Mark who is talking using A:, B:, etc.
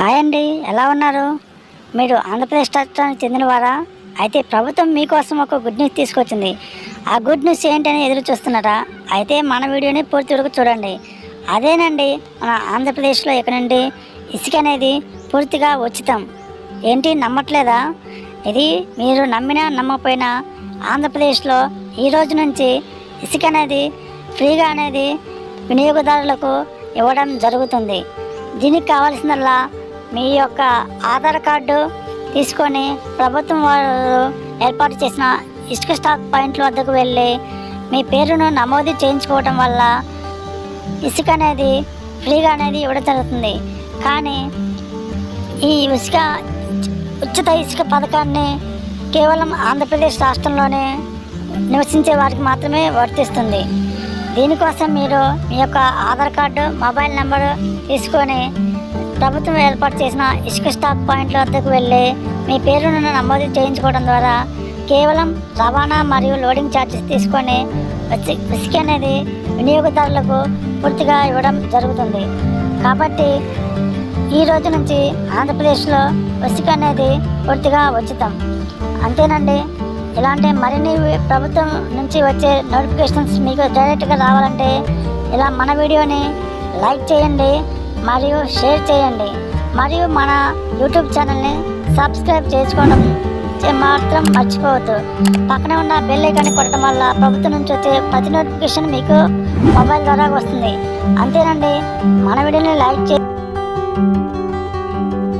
A: Hi అండి ఎలా ఉన్నారు? మీరు ఆంధ్రప్రదేశ్ రాష్ట్రానికి చెందినవారా? అయితే ప్రభుత్వం మీకోసం ఒక గుడ్ న్యూస్ తీసుకొచ్చింది. ఆ గుడ్ న్యూస్ ఏంటని ఎదురు చూస్తున్నారా? అయితే మన వీడియోని పూర్తి వరకు చూడండి. అదేనండి మన ఆంధ్రప్రదేశ్లో ఇక్కడ నుండి? ఇసుక అనేది పూర్తిగా ఉచితం. ఏంటి నమ్మట్లేదా? ఇది మీరు నమ్మినా నమ్మకపోయినా ఆంధ్రప్రదేశ్లో ఈ రోజు నుంచి ఇసుక అనేది ఫ్రీగా అనేది వినియోగదారులకు ఇవ్వడం జరుగుతుంది. దీనికి కావాల్సిందల్లా మీ యొక్క ఆధార్ కార్డు తీసుకొని ప్రభుత్వం వారు ఏర్పాటు చేసిన ఇసుక స్టాక్ పాయింట్ల వద్దకు వెళ్ళి మీ పేరును నమోదు చేయించుకోవటం వల్ల ఇసుక అనేది ఫ్రీగా అనేది ఇవ్వడం జరుగుతుంది. కానీ ఈ ఇసుక ఉచిత ఇసుక పథకాన్ని కేవలం ఆంధ్రప్రదేశ్ రాష్ట్రంలోనే నివసించే వారికి మాత్రమే వర్తిస్తుంది. దీనికోసం మీరు మీ యొక్క ఆధార్ కార్డు మొబైల్ నెంబరు తీసుకొని ప్రభుత్వం ఏర్పాటు చేసిన ఇసుక స్టాక్ పాయింట్ల వద్దకు వెళ్ళి మీ పేరును నమోదు చేయించుకోవడం ద్వారా కేవలం రవాణా మరియు లోడింగ్ ఛార్జెస్ తీసుకొని వచ్చి ఇసుక అనేది వినియోగదారులకు పూర్తిగా ఇవ్వడం జరుగుతుంది. కాబట్టి ఈ రోజు నుంచి ఆంధ్రప్రదేశ్లో ఇసుక అనేది పూర్తిగా ఉచితం. అంతేనండి. ఇలాంటి మరిన్ని ప్రభుత్వం నుంచి వచ్చే నోటిఫికేషన్స్ మీకు డైరెక్ట్గా రావాలంటే ఇలా మన వీడియోని లైక్ చేయండి. మరియు షేర్ చేయండి. మరియు మన యూట్యూబ్ ఛానల్ని సబ్స్క్రైబ్ చేసుకోవడం మాత్రం మర్చిపోవద్దు. పక్కనే ఉన్న బెల్ ఐకాన్ని కొట్టడం వల్ల ప్రభుత్వం నుంచి వచ్చే ప్రతి నోటిఫికేషన్ మీకు మొబైల్ ద్వారా వస్తుంది. అంతేనండి. మన వీడియోని లైక్ చే